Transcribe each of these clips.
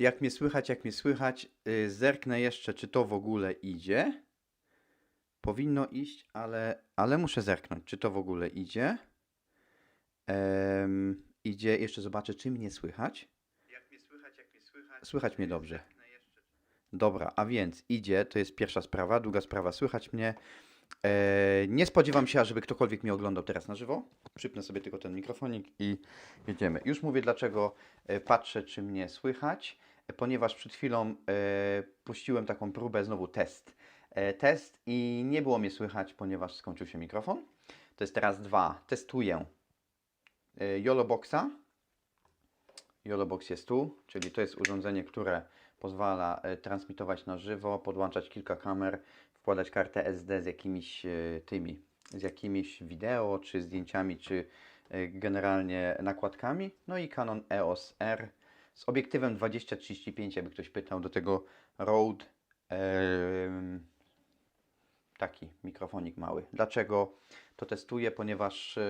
Jak mnie słychać, jak mnie słychać, y, zerknę jeszcze, czy to w ogóle idzie. Powinno iść, ale, ale muszę zerknąć, czy to w ogóle idzie. Em, idzie, jeszcze zobaczę, czy mnie słychać. Jak mnie słychać, jak mnie słychać. Słychać mnie dobrze. Zerknę jeszcze. Dobra, a więc idzie, to jest pierwsza sprawa. Druga sprawa, słychać mnie. E, nie spodziewam się, żeby ktokolwiek mnie oglądał teraz na żywo. Przypnę sobie tylko ten mikrofonik i jedziemy. Już mówię, dlaczego e, patrzę, czy mnie słychać, ponieważ przed chwilą e, puściłem taką próbę, znowu test. E, test i nie było mnie słychać, ponieważ skończył się mikrofon. To jest teraz dwa. Testuję e, YoloBoxa. YoloBox jest tu, czyli to jest urządzenie, które pozwala transmitować na żywo, podłączać kilka kamer, wkładać kartę SD z jakimiś tymi, z jakimiś wideo, czy zdjęciami, czy generalnie nakładkami. No i Canon EOS R z obiektywem 20-35, jakby ktoś pytał, do tego Rode taki mikrofonik mały. Dlaczego to testuję? Ponieważ e,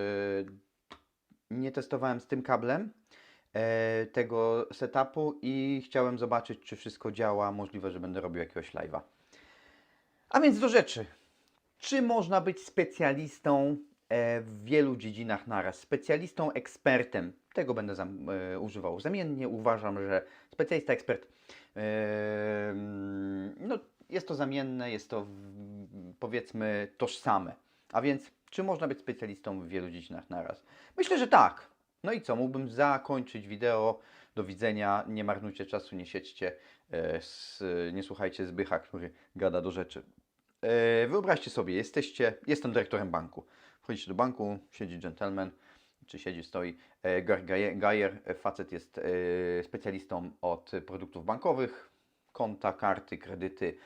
nie testowałem z tym kablem e, tego setupu i chciałem zobaczyć, czy wszystko działa. Możliwe, że będę robił jakiegoś live'a. A więc do rzeczy. Czy można być specjalistą e, w wielu dziedzinach naraz? Specjalistą, ekspertem. Tego będę zam, e, używał zamiennie. Uważam, że specjalista, ekspert. e, no, jest to zamienne, jest to powiedzmy tożsame. A więc, czy można być specjalistą w wielu dziedzinach naraz? Myślę, że tak. No i co? Mógłbym zakończyć wideo. Do widzenia. Nie marnujcie czasu, nie siedźcie. e, nie słuchajcie Zbycha, który gada do rzeczy. Wyobraźcie sobie, jesteście, jestem dyrektorem banku. Wchodzicie do banku, siedzi gentleman, czy siedzi, stoi. Gar Gaje- Gajer, e, facet jest e, specjalistą od produktów bankowych, konta, karty, kredyty,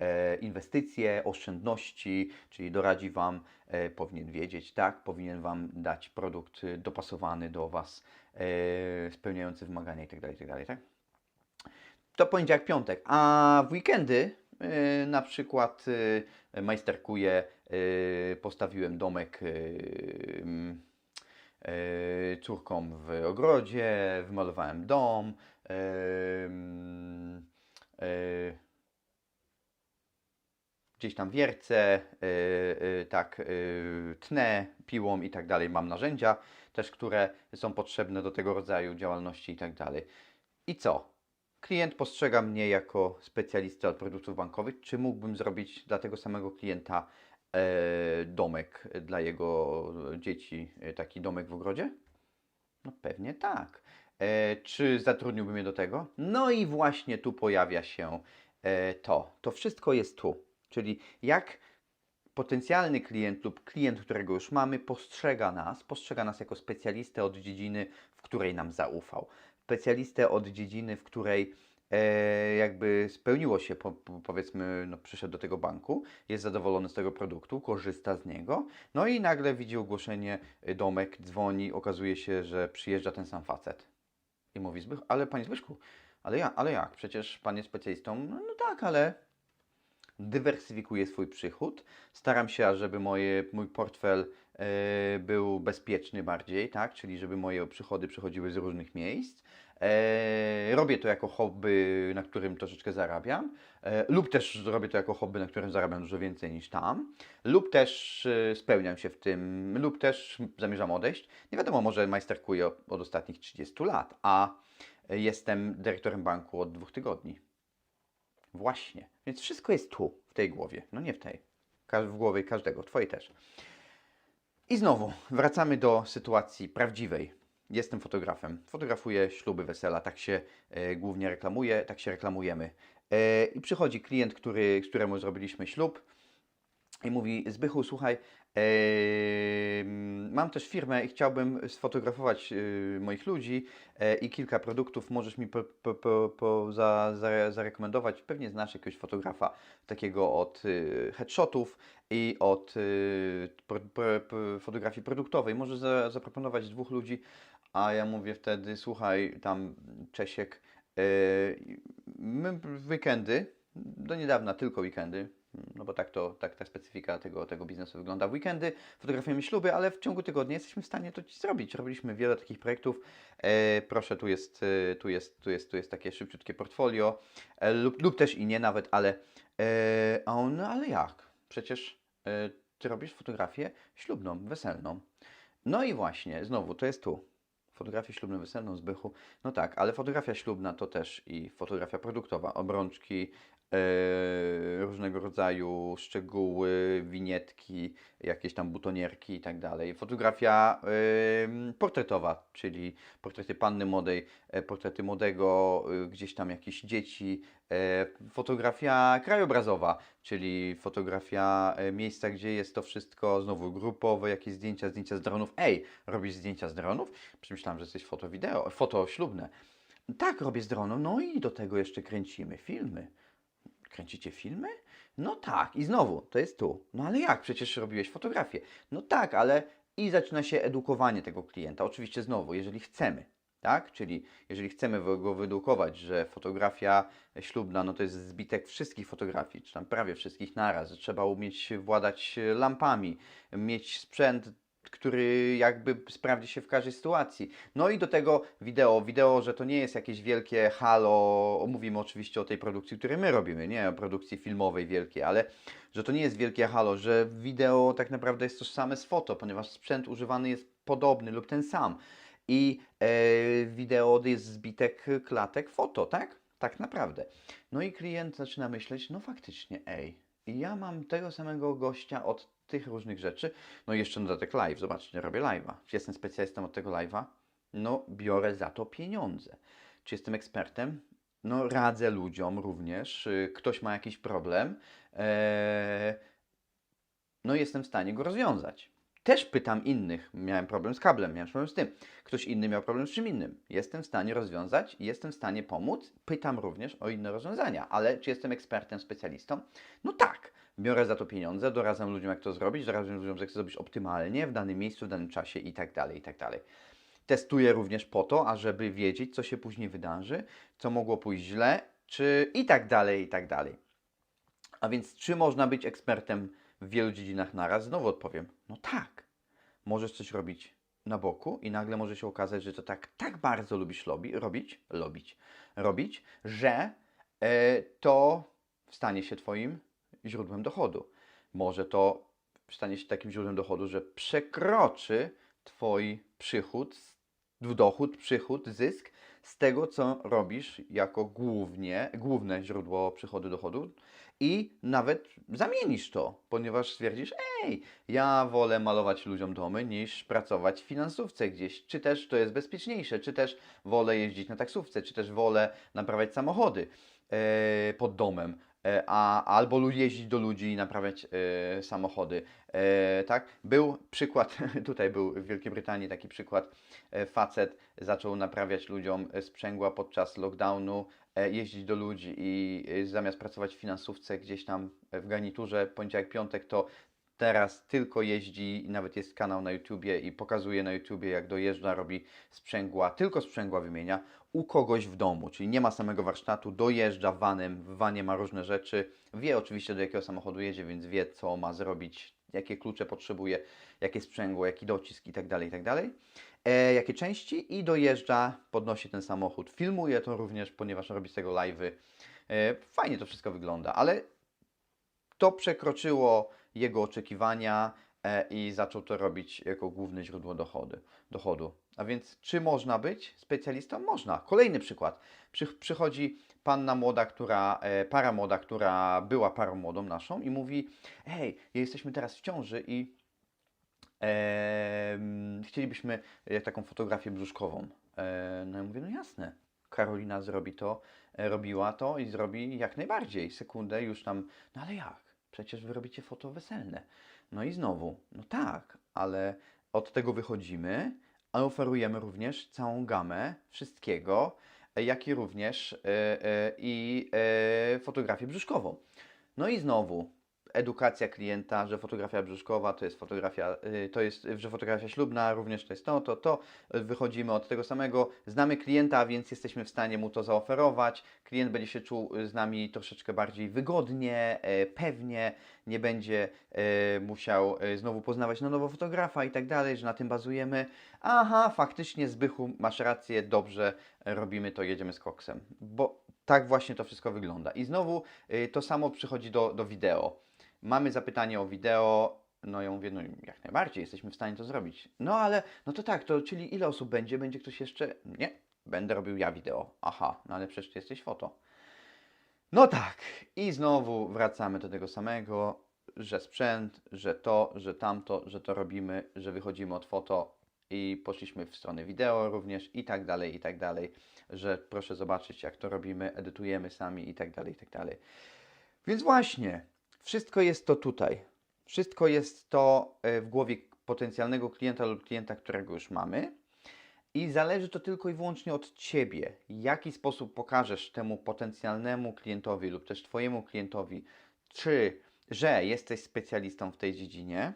e, inwestycje, oszczędności, czyli doradzi Wam, powinien wiedzieć, tak, powinien Wam dać produkt dopasowany do Was, spełniający wymagania itd., itd., tak? To poniedziałek, piątek, a w weekendy na przykład majsterkuję, postawiłem domek e, córkom w ogrodzie, wymalowałem dom, e, mm, e, gdzieś tam wiercę, tak, tnę piłą i tak dalej. Mam narzędzia też, które są potrzebne do tego rodzaju działalności i tak dalej. I co? Klient postrzega mnie jako specjalistę od produktów bankowych. Czy mógłbym zrobić dla tego samego klienta domek dla jego dzieci, e, taki domek w ogrodzie? No pewnie tak. E, czy zatrudniłbym je do tego? No i właśnie tu pojawia się e, to. To wszystko jest tu. Czyli jak potencjalny klient lub klient, którego już mamy, postrzega nas, postrzega nas jako specjalistę od dziedziny, w której nam zaufał. Specjalistę od dziedziny, w której e, jakby spełniło się, po, po, powiedzmy, no, przyszedł do tego banku, jest zadowolony z tego produktu, korzysta z niego, no i nagle widzi ogłoszenie, y, domek, dzwoni, okazuje się, że przyjeżdża ten sam facet. I mówi Zbych, ale panie Zbyszku, ale, ja, ale jak? Przecież pan jest specjalistą. No, no tak, ale dywersyfikuję swój przychód. Staram się, ażeby moje, mój portfel e, był bezpieczny bardziej, tak? Czyli żeby moje przychody przychodziły z różnych miejsc. E, robię to jako hobby, na którym troszeczkę zarabiam, e, lub też robię to jako hobby, na którym zarabiam dużo więcej niż tam, lub też e, spełniam się w tym, lub też zamierzam odejść. Nie wiadomo, może majsterkuję od, ostatnich 30 lat, a jestem dyrektorem banku od dwóch tygodni. Właśnie. Więc wszystko jest tu, w tej głowie. No nie w tej. W głowie każdego, twojej też. I znowu wracamy do sytuacji prawdziwej. Jestem fotografem. Fotografuję śluby, wesela. Tak się e, głównie reklamuję, tak się reklamujemy. E, I przychodzi klient, który, któremu zrobiliśmy ślub i mówi: Zbychu, słuchaj, em, mam też firmę i chciałbym sfotografować e, moich ludzi e, i kilka produktów. Możesz mi po, po, po, po za, za, zarekomendować? Pewnie znasz jakiegoś fotografa takiego od e, headshotów i od e, pro, pro, pro, fotografii produktowej. Możesz za, zaproponować dwóch ludzi. A ja mówię wtedy: Słuchaj, tam Czesiek, e, my weekendy, do niedawna tylko weekendy, no bo tak to, tak ta specyfika tego, tego biznesu wygląda. W weekendy fotografujemy śluby, ale w ciągu tygodnia jesteśmy w stanie to zrobić. Robiliśmy wiele takich projektów. E, proszę, tu jest, e, tu, jest, tu, jest, tu jest takie szybciutkie portfolio, e, lub, lub też i nie nawet, ale, e, on, ale jak? Przecież e, ty robisz fotografię ślubną, weselną. No i właśnie, znowu, to jest tu. Fotografię ślubną, weselną, zbychu. No tak, ale fotografia ślubna to też i fotografia produktowa, obrączki, różnego rodzaju szczegóły, winietki, jakieś tam butonierki i tak dalej. Fotografia portretowa, czyli portrety panny młodej, e, portrety młodego, e, gdzieś tam jakieś dzieci, e, fotografia krajobrazowa, czyli fotografia e, miejsca, gdzie jest to wszystko znowu grupowe, jakieś zdjęcia, zdjęcia z dronów. Ej, robisz zdjęcia z dronów? Przemyślałem, że jesteś foto wideo, foto ślubne. Tak, robię z droną, no i do tego jeszcze kręcimy filmy. Kręcicie filmy? No tak, i znowu, to jest tu. No ale jak? Przecież robiłeś fotografię. No tak, ale i zaczyna się edukowanie tego klienta. Oczywiście znowu, jeżeli chcemy, tak? Czyli jeżeli chcemy go wyedukować, że fotografia ślubna, no to jest zbitek wszystkich fotografii, czy tam prawie wszystkich naraz, że trzeba umieć władać lampami, mieć sprzęt, który jakby sprawdzi się w każdej sytuacji. No i do tego wideo. Wideo, że to nie jest jakieś wielkie halo. Mówimy oczywiście o tej produkcji, której my robimy, nie o produkcji filmowej wielkiej, ale że to nie jest wielkie halo, że wideo tak naprawdę jest tożsame z foto, ponieważ sprzęt używany jest podobny lub ten sam. I e, wideo jest zbitek klatek foto, tak? Tak naprawdę. No i klient zaczyna myśleć, no faktycznie, ej, ja mam tego samego gościa od tych różnych rzeczy, no i jeszcze na dodatek live, zobaczcie, robię live'a. Czy jestem specjalistą od tego live'a? No, biorę za to pieniądze. Czy jestem ekspertem? No, radzę ludziom również. Y, Ktoś ma jakiś problem, eee, no jestem w stanie go rozwiązać. Też pytam innych. Miałem problem z kablem, miałem problem z tym. Ktoś inny miał problem z czym innym. Jestem w stanie rozwiązać, jestem w stanie pomóc. Pytam również o inne rozwiązania. Ale czy jestem ekspertem, specjalistą? No tak. Biorę za to pieniądze, doradzam ludziom, jak to zrobić, doradzam ludziom, jak to zrobić optymalnie, w danym miejscu, w danym czasie i tak dalej, i tak dalej. Testuję również po to, ażeby wiedzieć, co się później wydarzy, co mogło pójść źle, czy i tak dalej, i tak dalej. A więc, czy można być ekspertem w wielu dziedzinach naraz? Znowu odpowiem, no tak. Możesz coś robić na boku i nagle może się okazać, że to tak, tak bardzo lubisz lobby, robić, lobić, robić, że e, to stanie się Twoim źródłem dochodu. Może to stanie się takim źródłem dochodu, że przekroczy Twój przychód, dochód, przychód, zysk z tego, co robisz jako głównie, główne źródło przychodu, dochodu i nawet zamienisz to, ponieważ stwierdzisz, ej, ja wolę malować ludziom domy niż pracować w finansówce gdzieś, czy też to jest bezpieczniejsze, czy też wolę jeździć na taksówce, czy też wolę naprawiać samochody e, pod domem, a, albo jeździć do ludzi i naprawiać e, samochody. E, tak? Był przykład, tutaj był w Wielkiej Brytanii taki przykład, e, facet zaczął naprawiać ludziom e, sprzęgła podczas lockdownu, e, jeździć do ludzi i e, zamiast pracować w finansówce gdzieś tam w garniturze, poniedziałek, piątek, to teraz tylko jeździ, nawet jest kanał na YouTubie i pokazuje na YouTubie, jak dojeżdża, robi sprzęgła, tylko sprzęgła wymienia u kogoś w domu, czyli nie ma samego warsztatu, dojeżdża vanem, w wanie ma różne rzeczy, wie oczywiście do jakiego samochodu jedzie, więc wie co ma zrobić, jakie klucze potrzebuje, jakie sprzęgło, jaki docisk i tak dalej, i tak. E, jakie części i dojeżdża, podnosi ten samochód, filmuje to również, ponieważ robi z tego live'y. E, fajnie to wszystko wygląda, ale to przekroczyło jego oczekiwania e, i zaczął to robić jako główne źródło dochody, dochodu. A więc czy można być specjalistą? Można. Kolejny przykład. Przy, przychodzi panna młoda, która, e, para młoda, która była parą młodą naszą i mówi, hej, jesteśmy teraz w ciąży i em, chcielibyśmy e, taką fotografię brzuszkową. E, no ja mówię, no jasne, Karolina zrobi to, e, robiła to i zrobi jak najbardziej. Sekundę już tam, no ale jak? Przecież wy robicie foto weselne. No i znowu, no tak, ale od tego wychodzimy, a oferujemy również całą gamę wszystkiego, jak i również e, e, i e, fotografię brzuszkową. No i znowu, edukacja klienta, że fotografia brzuszkowa to jest fotografia, y, to jest, że fotografia ślubna również to jest to, to, to. Wychodzimy od tego samego. Znamy klienta, więc jesteśmy w stanie mu to zaoferować. Klient będzie się czuł z nami troszeczkę bardziej wygodnie, e, pewnie, nie będzie e, musiał e, znowu poznawać na nowo fotografa i tak dalej, że na tym bazujemy. Aha, faktycznie Zbychu, masz rację, dobrze, robimy to, jedziemy z koksem. Bo tak właśnie to wszystko wygląda. I znowu y, to samo przychodzi do, do wideo. Mamy zapytanie o wideo, no ja mówię, no jak najbardziej, jesteśmy w stanie to zrobić. No ale, no to tak, to czyli ile osób będzie? Będzie ktoś jeszcze? Nie, będę robił ja wideo. Aha, no ale przecież ty jesteś foto. No tak, i znowu wracamy do tego samego, że sprzęt, że to, że tamto, że to robimy, że wychodzimy od foto i poszliśmy w stronę wideo również i tak dalej, i tak dalej, że proszę zobaczyć jak to robimy, edytujemy sami i tak dalej, i tak dalej. Więc właśnie, wszystko jest to tutaj. Wszystko jest to e, w głowie potencjalnego klienta lub klienta, którego już mamy. I zależy to tylko i wyłącznie od Ciebie, jaki sposób pokażesz temu potencjalnemu klientowi lub też Twojemu klientowi, czy, że jesteś specjalistą w tej dziedzinie,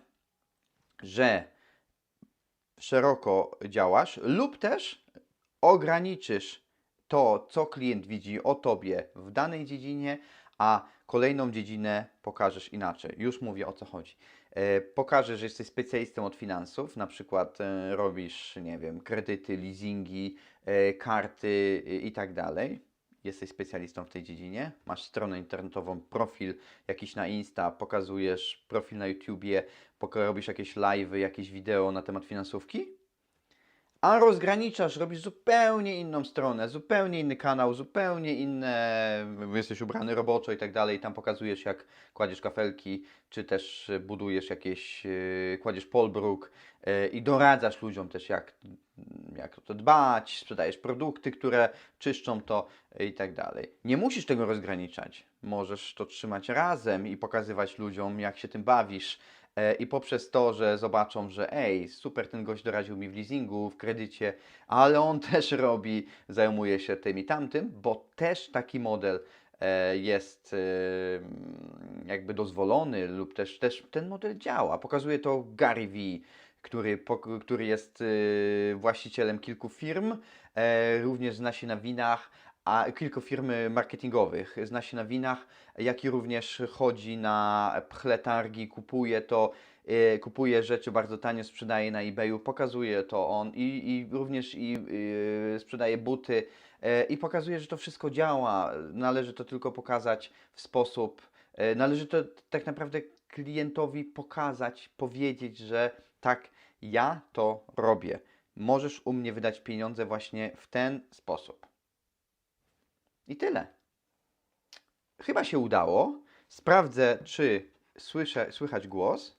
że szeroko działasz, lub też ograniczysz to, co klient widzi o Tobie w danej dziedzinie, a kolejną dziedzinę pokażesz inaczej. Już mówię o co chodzi. E, Pokażesz, że jesteś specjalistą od finansów, na przykład e, robisz, nie wiem, kredyty, leasingi, e, karty i tak dalej. Jesteś specjalistą w tej dziedzinie, masz stronę internetową, profil jakiś na Insta, pokazujesz profil na YouTubie, robisz jakieś live'y, jakieś wideo na temat finansówki, a rozgraniczasz, robisz zupełnie inną stronę, zupełnie inny kanał, zupełnie inne, jesteś ubrany roboczo i tak dalej, tam pokazujesz jak kładziesz kafelki, czy też e, budujesz jakieś, e, kładziesz polbruk e, i doradzasz ludziom też jak, jak o to dbać, sprzedajesz produkty, które czyszczą to i tak dalej. Nie musisz tego rozgraniczać, możesz to trzymać razem i pokazywać ludziom jak się tym bawisz, I poprzez to, że zobaczą, że ej, super, ten gość doradził mi w leasingu, w kredycie, ale on też robi, zajmuje się tym i tamtym, bo też taki model e, jest e, jakby dozwolony lub też, też ten model działa. Pokazuje to Gary Vee, który, który jest e, właścicielem kilku firm, e, również zna się na winach, a kilku firm marketingowych. Zna się na winach, jak i również chodzi na pchletargi, kupuje to, e, kupuje rzeczy bardzo tanio, sprzedaje na eBayu, pokazuje to on i, i również i e, sprzedaje buty e, i pokazuje, że to wszystko działa. Należy to tylko pokazać w sposób, e, należy to tak naprawdę klientowi pokazać, powiedzieć, że tak, ja to robię. Możesz u mnie wydać pieniądze właśnie w ten sposób. I tyle. Chyba się udało. Sprawdzę, czy słyszę, słychać głos.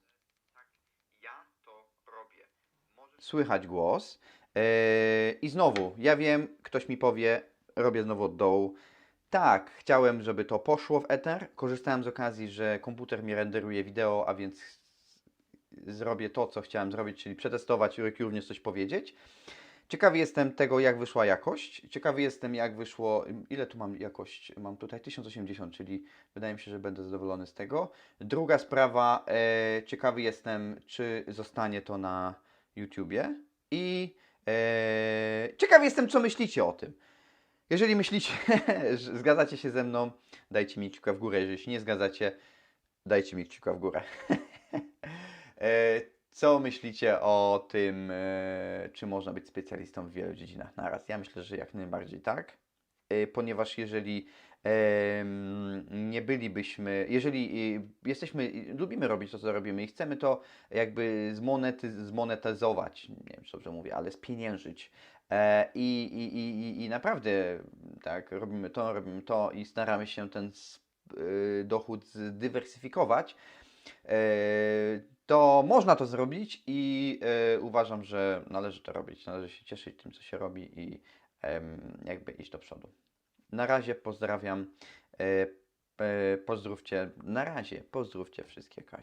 Słychać głos. Eee, I znowu, ja wiem, ktoś mi powie, robię znowu od dołu. Tak, chciałem, żeby to poszło w Ether. Korzystałem z okazji, że komputer mi renderuje wideo, a więc zrobię to, co chciałem zrobić, czyli przetestować i również coś powiedzieć. Ciekawy jestem tego, jak wyszła jakość. Ciekawy jestem, jak wyszło. Ile tu mam jakość? Mam tutaj 1080, czyli wydaje mi się, że będę zadowolony z tego. Druga sprawa, e, ciekawy jestem, czy zostanie to na YouTubie. I e, ciekawy jestem, co myślicie o tym. Jeżeli myślicie, że zgadzacie się ze mną, dajcie mi kciuka w górę. Jeżeli się nie zgadzacie, dajcie mi kciuka w górę. E, Co myślicie o tym, e, czy można być specjalistą w wielu dziedzinach naraz? Ja myślę, że jak najbardziej tak, E, ponieważ jeżeli nie bylibyśmy, jeżeli e, jesteśmy, lubimy robić to, co robimy i chcemy to jakby zmonety, zmonetyzować, nie wiem, czy dobrze mówię, ale spieniężyć. I, i, i, i- naprawdę tak, robimy to, robimy to i staramy się ten dochód zdywersyfikować, to można to zrobić i e, uważam, że należy to robić. Należy się cieszyć tym, co się robi i jakby iść do przodu. Na razie pozdrawiam. E, pozdrówcie, na razie pozdrówcie wszystkie Kasi.